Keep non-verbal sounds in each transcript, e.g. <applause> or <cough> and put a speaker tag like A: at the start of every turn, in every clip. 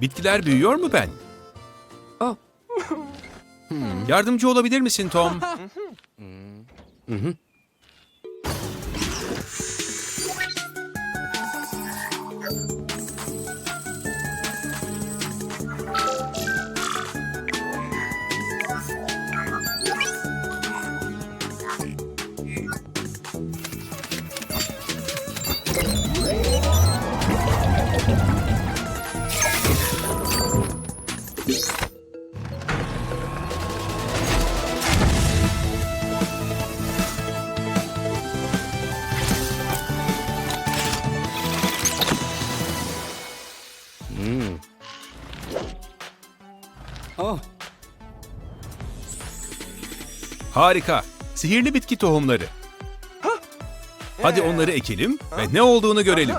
A: Bitkiler büyüyor mu ben?
B: Oh.
A: Yardımcı olabilir misin Tom? <laughs>
B: Oh.
A: Harika. Sihirli bitki tohumları. Hadi onları ekelim ve ne olduğunu görelim.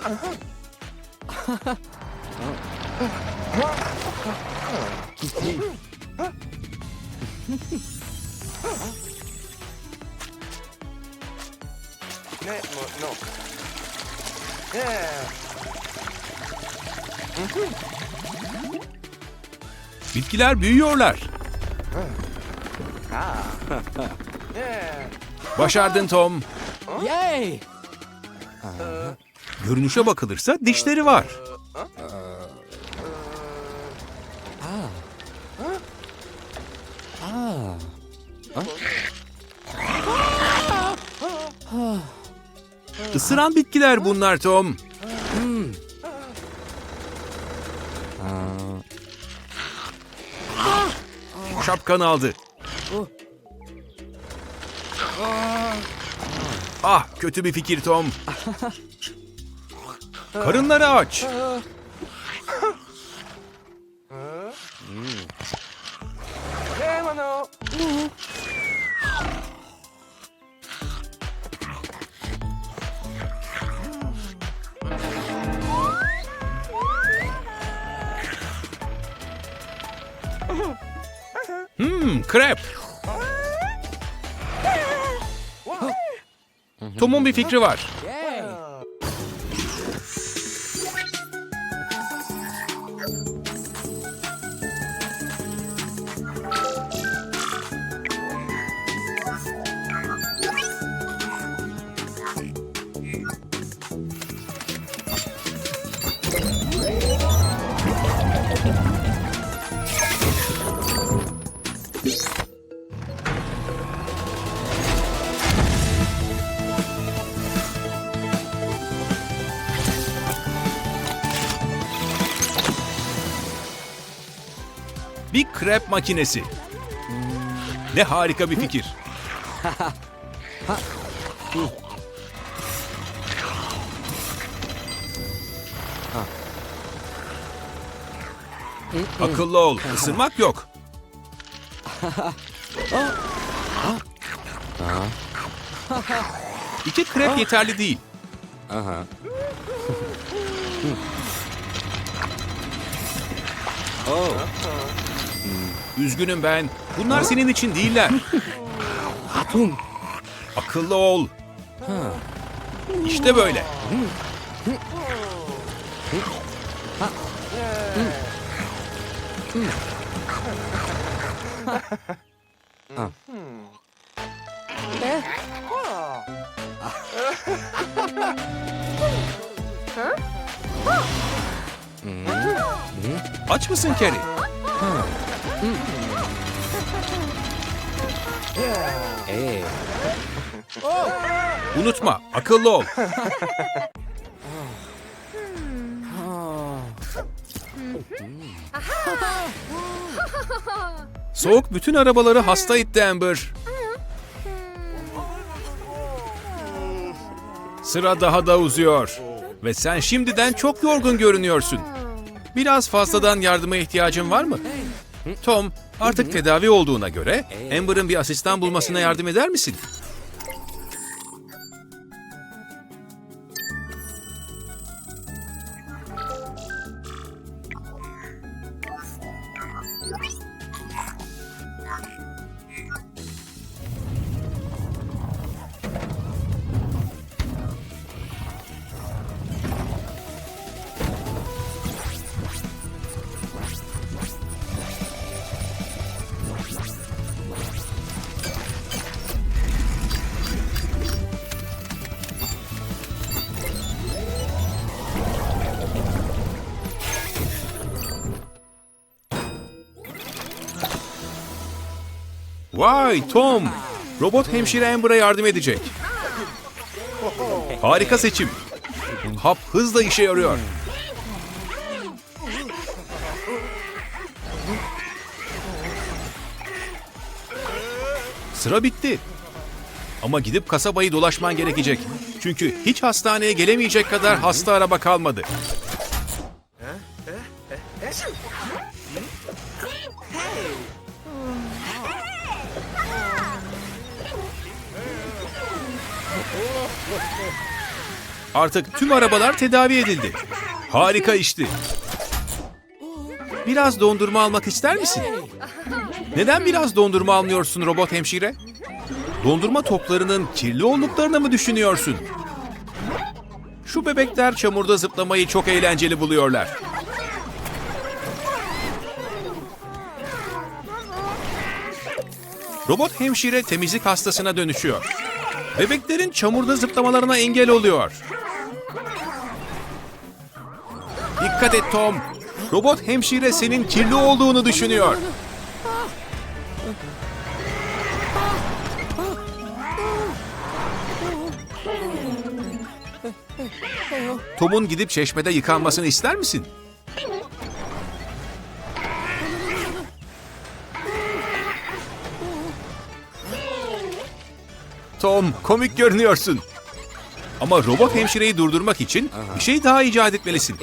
C: Ne? No. Yeah.
A: Bitkiler büyüyorlar. <laughs> Başardın Tom.
B: Yay!
A: Görünüşe bakılırsa dişleri var. Isıran bitkiler bunlar Tom. Şapkan aldı. Ah kötü bir fikir Tom. <laughs> Karınları aç. Krep. Tom'un bir fikri var. Krep makinesi. Ne harika bir fikir. Akıllı ol, ısırmak yok. İki krep yeterli değil.
B: Aha. oh.
A: Üzgünüm ben. Bunlar senin için değiller.
B: Hatun.
A: Akıllı ol. İşte böyle. Aç mısın Kerry?
B: Ee.
A: Unutma, akıllı ol. Soğuk bütün arabaları hasta etti Amber. Sıra daha da uzuyor. Ve sen şimdiden çok yorgun görünüyorsun. Biraz fazladan yardıma ihtiyacın var mı? Tom, artık tedavi olduğuna göre Amber'ın bir asistan bulmasına yardım eder misin? Vay Tom! Robot hemşire Amber'a yardım edecek. Harika seçim. Hap hızla işe yarıyor. Sıra bitti. Ama gidip kasabayı dolaşman gerekecek. Çünkü hiç hastaneye gelemeyecek kadar hasta araba kalmadı. Artık tüm arabalar tedavi edildi. Harika işti. Biraz dondurma almak ister misin? Neden biraz dondurma almıyorsun robot hemşire? Dondurma toplarının kirli olduklarını mı düşünüyorsun? Şu bebekler çamurda zıplamayı çok eğlenceli buluyorlar. Robot hemşire temizlik hastasına dönüşüyor. Bebeklerin çamurda zıplamalarına engel oluyor. Dikkat et Tom. Robot hemşire senin kirli olduğunu düşünüyor. Tom'un gidip çeşmede yıkanmasını ister misin? Tom, komik görünüyorsun. Ama robot hemşireyi durdurmak için bir şey daha icat etmelisin.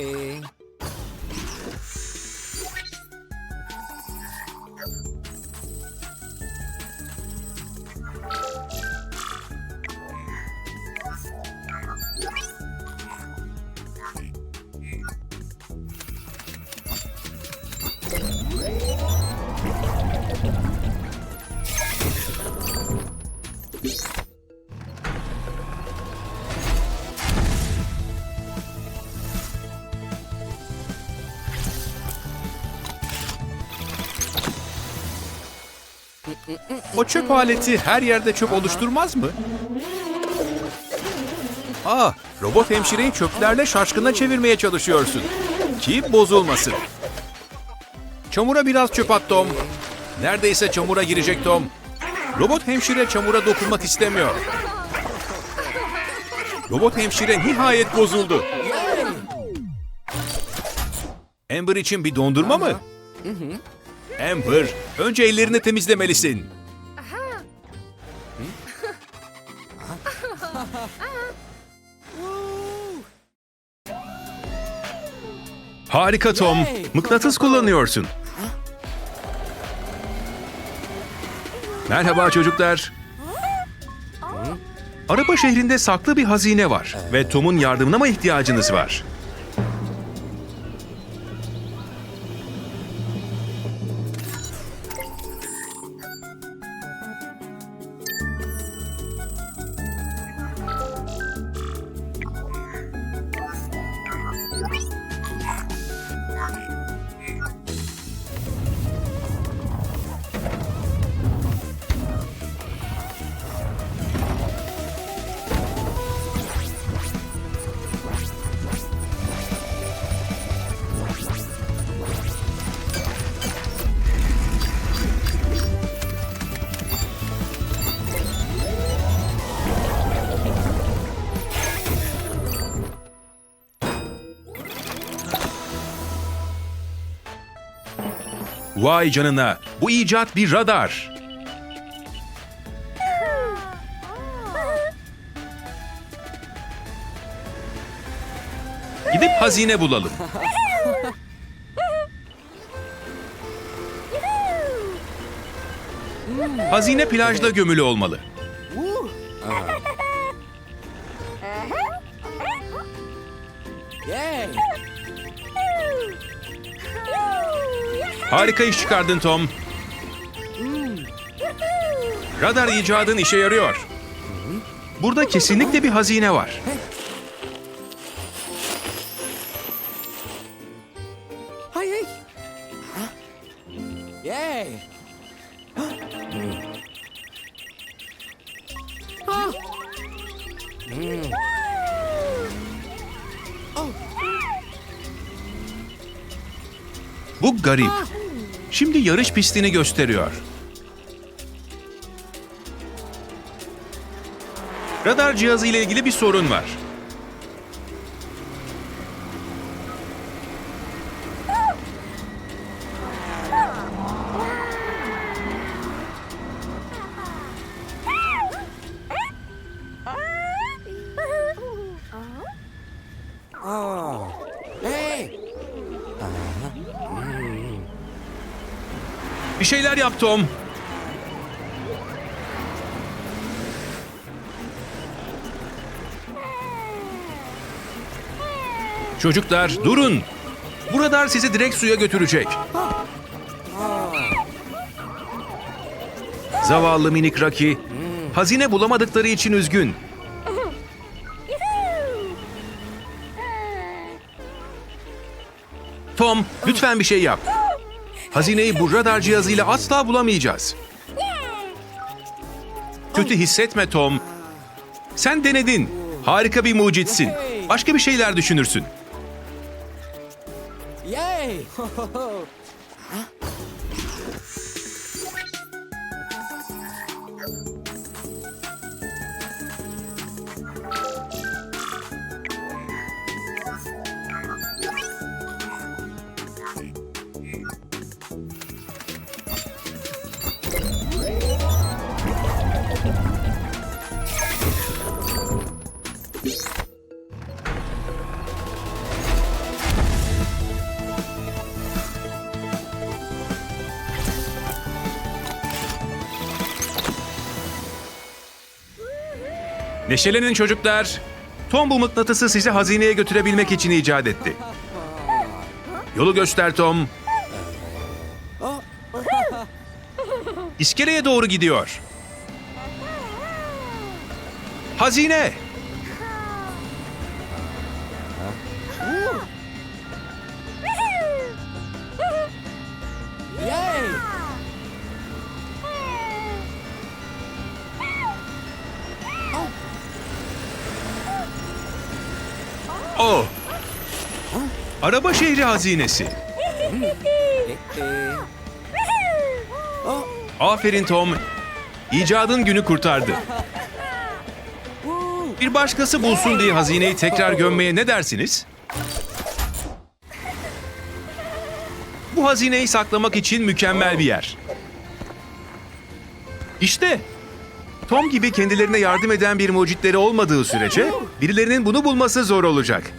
A: Aleti her yerde çöp oluşturmaz mı? Aa, robot hemşireyi çöplerle şaşkına çevirmeye çalışıyorsun. Ki bozulmasın. Çamura biraz çöp at Tom. Neredeyse çamura girecek Tom. Robot hemşire çamura dokunmak istemiyor. Robot hemşire nihayet bozuldu. Amber için bir dondurma mı? Amber, önce ellerini temizlemelisin. Harika Tom. Mıknatıs kullanıyorsun. Merhaba çocuklar. Araba şehrinde saklı bir hazine var ve Tom'un yardımına mı ihtiyacınız var? Vay canına, bu icat bir radar. Gidip hazine bulalım. Hazine plajda gömülü olmalı. Harika iş çıkardın Tom. Radar icadın işe yarıyor. Burada kesinlikle bir hazine var. Bu garip. Şimdi yarış pistini gösteriyor. Radar cihazı ile ilgili bir sorun var. Tom. Çocuklar durun. Bu radar sizi direkt suya götürecek. Zavallı minik Rocky. Hazine bulamadıkları için üzgün. Tom, lütfen bir şey yap. Hazineyi bu radar cihazıyla asla bulamayacağız. Kötü hissetme Tom. Sen denedin. Harika bir mucitsin. Başka bir şeyler düşünürsün.
B: Yay! <laughs>
A: Neşelenin çocuklar. Tom bu mıknatısı sizi hazineye götürebilmek için icat etti. Yolu göster Tom. İskeleye doğru gidiyor. Hazine. Araba şehri hazinesi.
B: Ee,
A: Aferin Tom. İcadın günü kurtardı. Bir başkası bulsun diye hazineyi tekrar gömmeye ne dersiniz? Bu hazineyi saklamak için mükemmel bir yer. İşte Tom gibi kendilerine yardım eden bir mucitleri olmadığı sürece birilerinin bunu bulması zor olacak.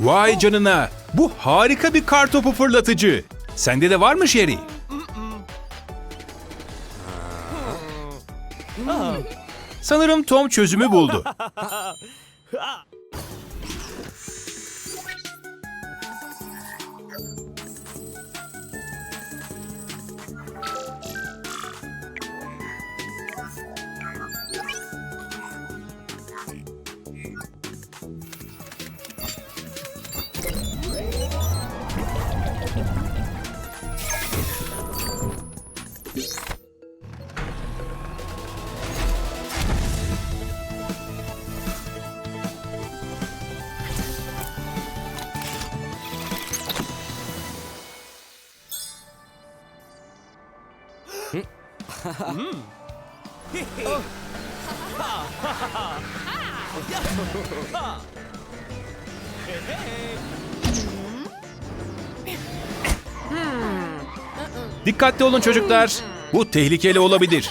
A: Vay canına! Bu harika bir kar topu fırlatıcı. Sende de var mı Sherry? Sanırım Tom çözümü buldu. <laughs> Dikkatli olun çocuklar. Bu tehlikeli olabilir.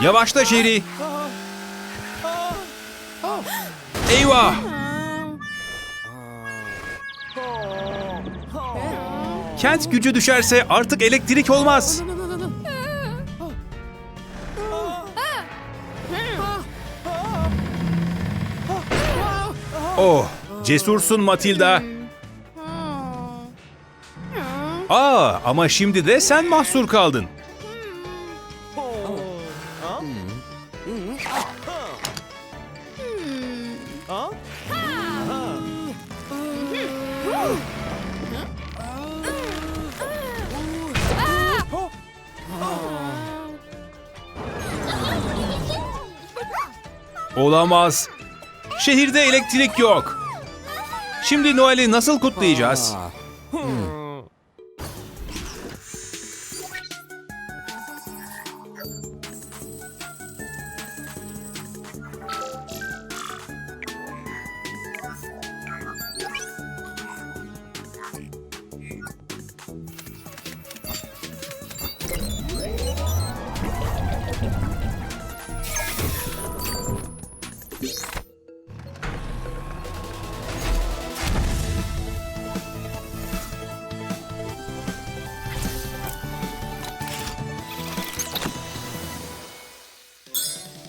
A: Yavaşla Jerry. Eyvah! Kent gücü düşerse artık elektrik olmaz. Oh, cesursun Matilda. Aa, ama şimdi de sen mahsur kaldın. Olamaz. Şehirde elektrik yok. Şimdi Noel'i nasıl kutlayacağız?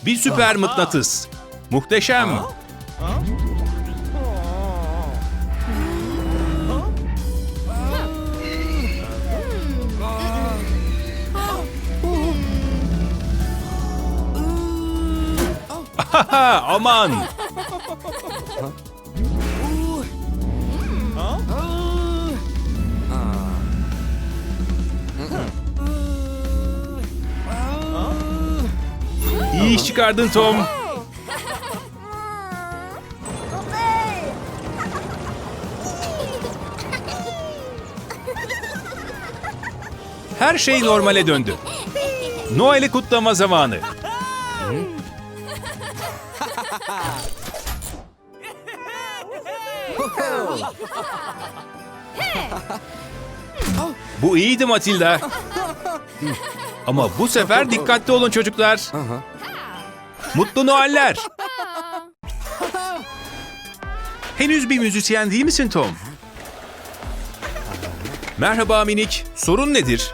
A: Bir süper mıknatıs. Muhteşem. Aman. Çıkardın Tom. Her şey normale döndü. Noel'i kutlama zamanı. Bu iyiydi Matilda. Ama bu sefer dikkatli olun çocuklar. Mutlu Noeller. <laughs> Henüz bir müzisyen değil misin Tom? Merhaba minik. Sorun nedir?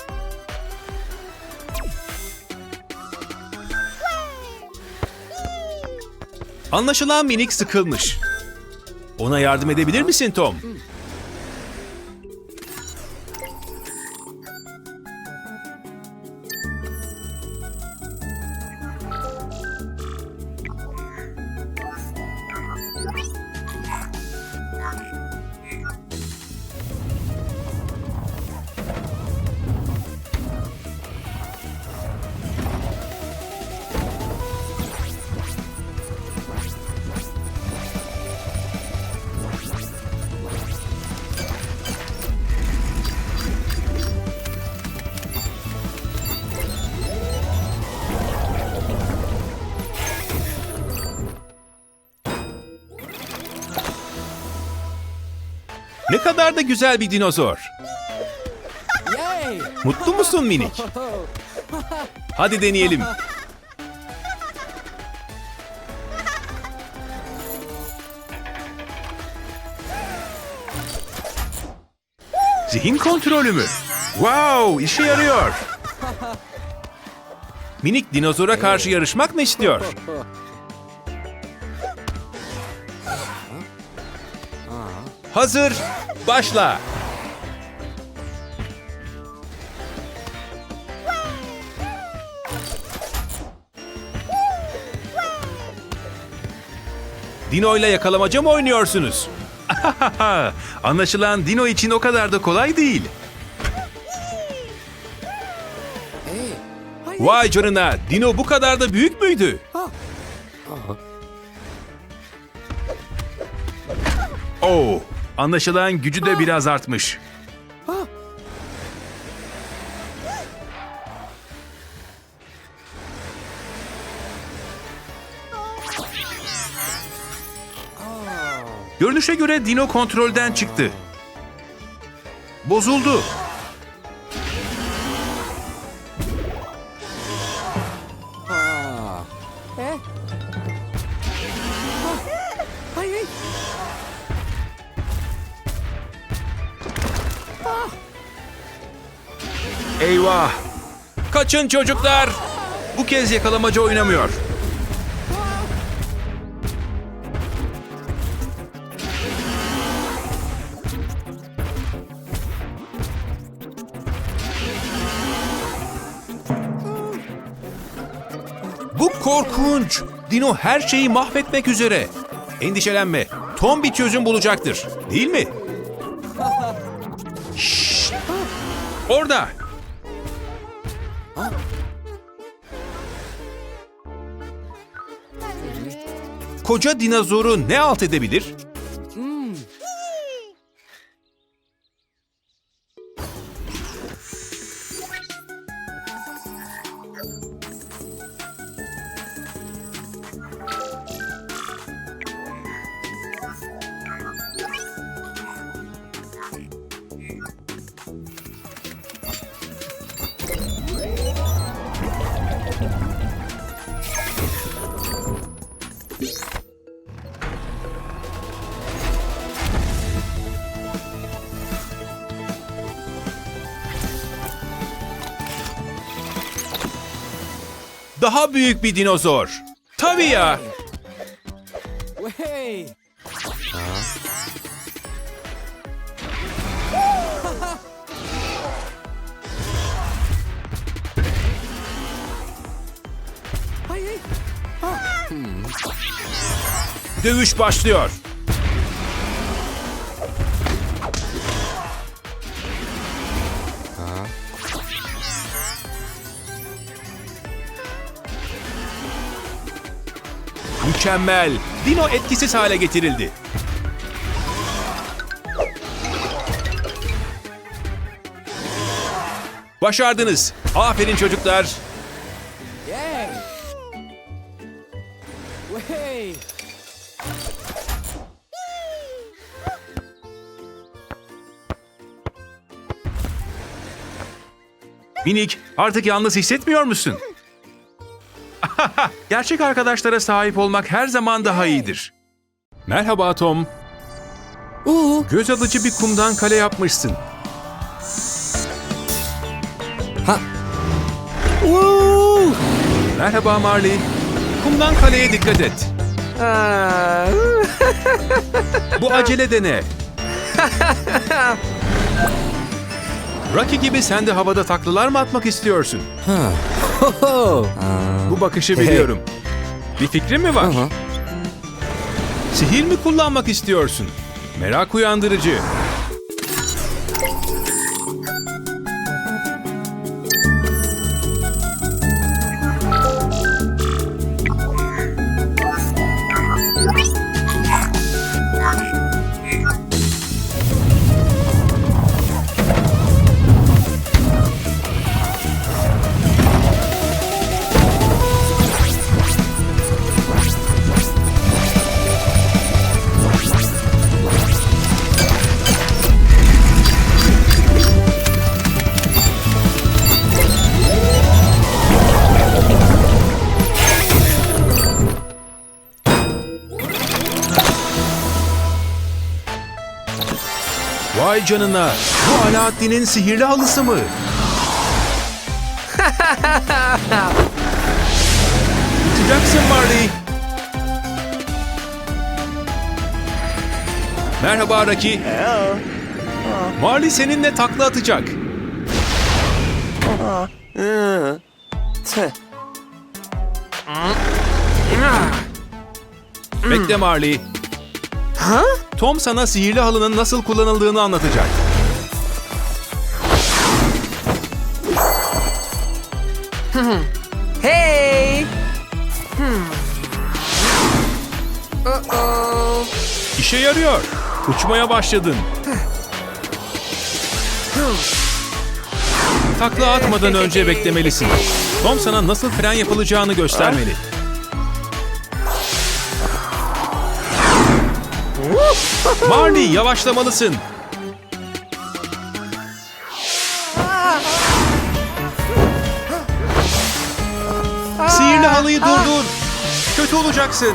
A: Anlaşılan minik sıkılmış. Ona yardım edebilir misin Tom? Ne kadar da güzel bir dinozor. Mutlu musun minik? Hadi deneyelim. Zihin kontrolü mü? Wow, işe yarıyor. Minik dinozora karşı yarışmak mı istiyor? Hazır, başla. Dino ile yakalamaca mı oynuyorsunuz? <laughs> Anlaşılan Dino için o kadar da kolay değil. Vay canına, Dino bu kadar da büyük müydü? Oo, anlaşılan gücü de biraz artmış. Görünüşe göre Dino kontrolden çıktı. Bozuldu. Eyvah! Kaçın çocuklar! Bu kez yakalamaca oynamıyor. Bu korkunç. Dino her şeyi mahvetmek üzere. Endişelenme. Tom bir çözüm bulacaktır. Değil mi? Şşt! Orada. Koca dinozoru ne alt edebilir? Büyük bir dinozor. Tabii ya. Dövüş başlıyor. Mükemmel. Dino etkisiz hale getirildi. Başardınız. Aferin çocuklar. Minik, artık yalnız hissetmiyor musun? <laughs> Gerçek arkadaşlara sahip olmak her zaman daha iyidir. Merhaba Tom.
B: Oo.
A: Göz alıcı bir kumdan kale yapmışsın.
B: Ha. Oo.
A: Merhaba Marley. Kumdan kaleye dikkat et. Bu acele de ne? Rocky gibi sen de havada taklalar mı atmak istiyorsun?
B: Ho. Aa.
A: Bu bakışı biliyorum. Bir fikrin mi var? Sihir mi kullanmak istiyorsun? Merak uyandırıcı. Vay canına. Bu Alaaddin'in sihirli halısı mı? <laughs> Uçacaksın Marley. Merhaba Rocky. Marley seninle takla atacak. Bekle Marley. Tom sana sihirli halının nasıl kullanıldığını anlatacak. <laughs>
C: Hey! Uh-oh.
A: İşe yarıyor. Uçmaya başladın. Takla atmadan önce beklemelisin. Tom sana nasıl fren yapılacağını göstermeli. Marley yavaşlamalısın. Sihirli halıyı durdur. Kötü olacaksın.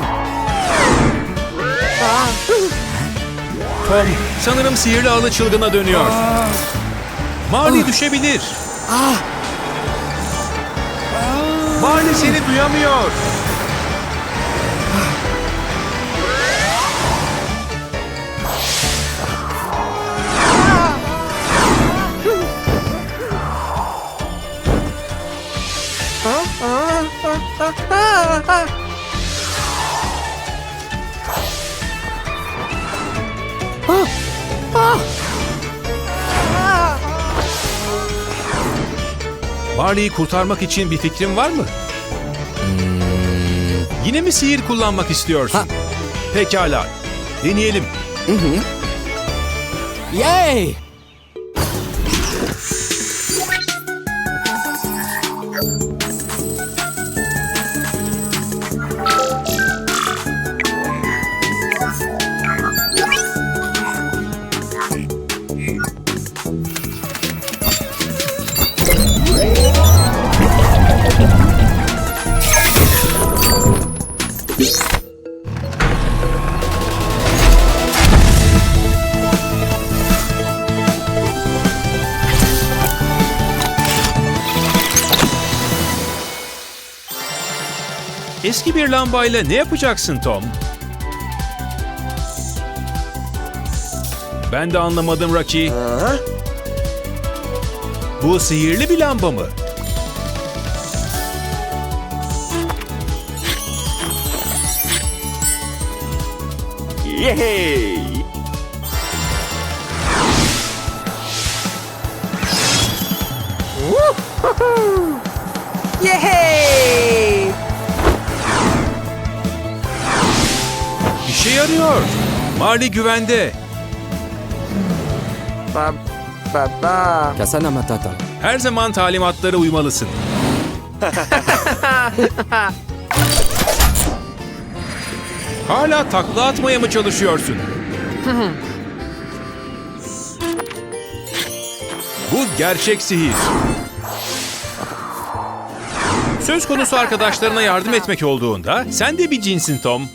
A: Tom, sanırım sihirli halı çılgına dönüyor. Marley düşebilir. Marley seni duyamıyor. Marley'i kurtarmak için bir fikrin var mı? Hmm. Yine mi sihir kullanmak istiyorsun?
B: Ha.
A: Pekala. Deneyelim. Hı hı.
B: Yay!
A: Eski bir lambayla ne yapacaksın Tom? Ben de anlamadım Rocky.
C: Ha?
A: Bu sihirli bir lamba mı?
C: Yay! Woo-hoo-hoo!
A: İşe yarıyor. Marley güvende.
C: Ba ba ba.
B: Kasana Matata.
A: Her zaman talimatlara uymalısın. <laughs> Hala takla atmaya mı çalışıyorsun? Bu gerçek sihir. Söz konusu arkadaşlarına yardım etmek olduğunda sen de bir cinsin Tom.